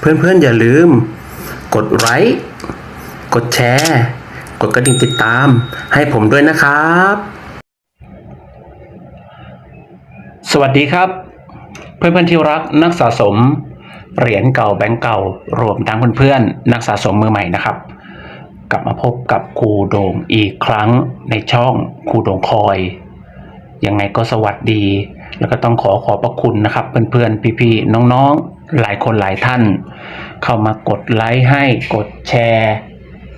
เพื่อนๆอย่าลืม กดไลค์กดแชร์ กดกระดิ่งติดตาม ให้ผมด้วยนะครับ สวัสดีครับ เพื่อนๆที่รักนักสะสม เหรียญเก่าแบงก์เก่ารวมทั้งเพื่อนๆนักสะสมมือใหม่นะครับ กลับมาพบกับครูโดงอีกครั้งในช่องครูโดงคอยยังไงก็สวัสดี แล้วก็ต้องขอขอบพระคุณนะครับ เพื่อนๆพี่ๆน้องๆ หลายคนหลายท่าน เข้ามากดไลค์ให้กดแชร์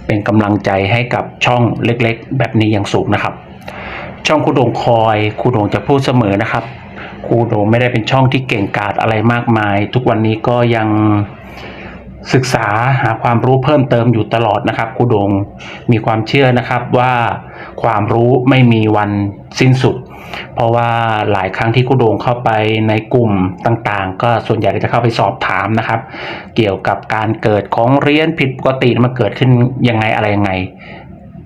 เป็นกำลังใจให้กับช่องเล็กๆ แบบนี้อย่างสูงนะครับ ช่องครูโดงคอยครูโดงจะพูดเสมอนะครับครูโดงไม่ได้เป็นช่องที่เก่งกาจอะไรมากมาย ทุกวันนี้ก็ยัง ศึกษาหาความรู้เพิ่มเติมอยู่ตลอดนะครับครูดงมีความเชื่อนะครับว่าความรู้ไม่มีวันสิ้นสุด เพราะว่าหลายครั้งที่ครูดงเข้าไปในกลุ่มต่างๆ ก็ส่วนใหญ่ก็จะเข้าไปสอบถามนะครับ เกี่ยวกับการเกิดของเรียนผิดปกติมันเกิดขึ้นยังไงอะไรยังไง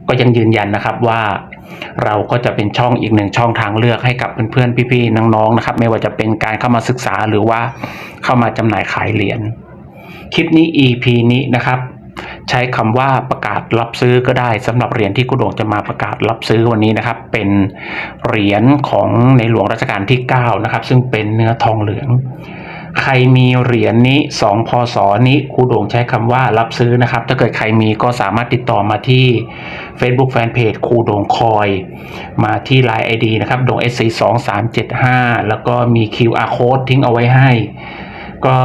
ก็ยังยืนยันนะครับว่าเราก็จะเป็นช่องอีกหนึ่งช่องทางเลือกให้กับเพื่อนๆพี่ๆน้องๆนะครับ ไม่ว่าจะเป็นการเข้ามาศึกษาหรือว่าเข้ามาจำหน่ายขายเหรียญ คลิปนี้ EP นี้นะครับ ใช้คำว่าประกาศรับซื้อก็ได้สำหรับเหรียญที่กุโดงจะมาประกาศรับซื้อวันนี้นะครับ เป็นเหรียญของในหลวงรัชกาลที่ 9 นะครับ ซึ่งเป็นเนื้อทองเหลือง ใครมีเหรียญนี้ 2 พศนี้ครูโด่งใช้คำว่ารับซื้อนะครับ ถ้าเกิดใครมีก็สามารถติดต่อมาที่ Facebook Fanpage ครูโด่งคอย มาที่ Line ID นะครับโด่ง SC 2 3 7 5แล้วก็มี QR code ทิ้งเอาไว้ให้ ก็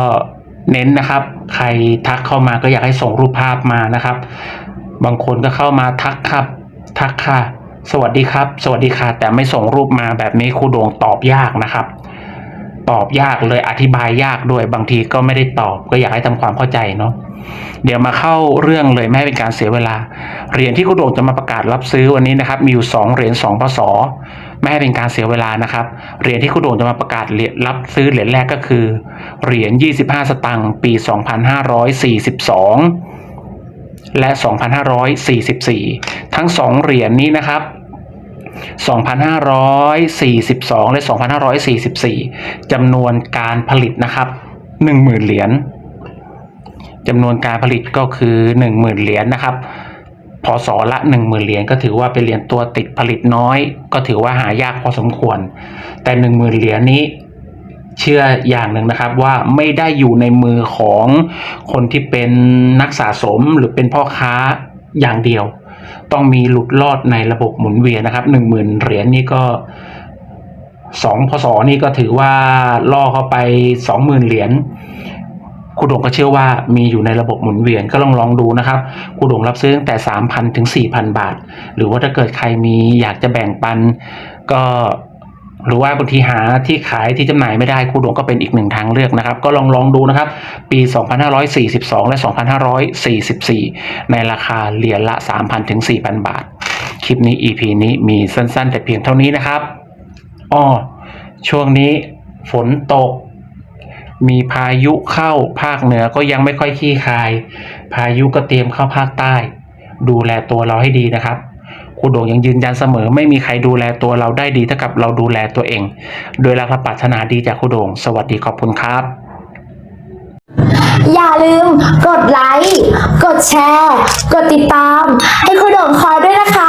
เน้นนะครับ ใครทักเข้ามาก็อยากให้ส่งรูปภาพมานะครับ บางคนก็เข้ามาทักครับ ทักค่ะ สวัสดีครับ สวัสดีค่ะ แต่ไม่ส่งรูปมาแบบนี้ครูโด่งตอบยากนะครับ ตอบยากเลยอธิบายยากด้วยบางทีก็ไม่ได้ตอบ ก็อยากให้ทำความเข้าใจเนาะเดี๋ยวมาเข้าเรื่องเลยไม่ให้เป็นการเสียเวลาเหรียญที่คุณโด่งจะมาประกาศรับซื้อวันนี้นะครับ มีอยู่สองเหรียญสองพศ ไม่ให้เป็นการเสียเวลานะครับ เหรียญที่คุณโด่งจะมาประกาศเหรียญรับซื้อเหรียญแรกก็คือ เหรียญ 25 สตางค์ปี 2542 และ 2544 ทั้งสองเหรียญนี้นะครับ 2,542 และ 2,544จำนวนการผลิตนะครับ 10,000 เหรียญจำนวนการผลิตก็คือ 10,000 เหรียญนะครับ พศละ10,000เหรียญก็ถือว่าเป็นเหรียญตัวติดผลิตน้อย ก็ถือว่าหายากพอสมควร แต่ 10,000เหรียญนี้เชื่ออย่างหนึ่งนะครับว่าไม่ได้อยู่ในมือของคนที่เป็นนักสะสมหรือเป็นพ่อค้าอย่างเดียว ต้องมีหลุดรอดในระบบหมุนเวียนนะครับหนึ่งหมื่นเหรียญนี่ก็สองพศนี่ก็ถือว่าล่อเข้าไปสองหมื่นเหรียญ คุณดงก็เชื่อว่ามีอยู่ในระบบหมุนเวียนก็ลองลองดูนะครับคุณดงรับซื้อตั้งแต่สามพันถึงสี่พันบาท หรือว่าถ้าเกิดใครมีอยากจะแบ่งปัน ก็หรือว่าบางทีหาที่ขายที่จำหน่ายไม่ได้ครูดวงก็เป็นอีกหนึ่งทางเลือกนะครับ ก็ลองลองดูนะครับ ปี 2542 และ 2544 ในราคาเหรียญละ 3,000 ถึง 4,000 บาท คลิปนี้ EP นี้มีสั้นๆ แต่เพียงเท่านี้นะครับ อ้อ ช่วงนี้ฝนตก มีพายุเข้าภาคเหนือก็ยังไม่ค่อยขี้คาย พายุก็เตรียมเข้าภาคใต้ ดูแลตัวเราให้ดีนะครับครูโด่งยังยืนยันเสมอ ไม่มีใครดูแลตัวเราได้ดีเท่ากับเราดูแลตัวเอง โดยรักและปรารถนาดีจากครูโด่ง สวัสดีขอบคุณครับ อย่าลืมกดไลค์ กดแชร์ กดติดตาม ให้คุโด่งคอยด้วยนะคะ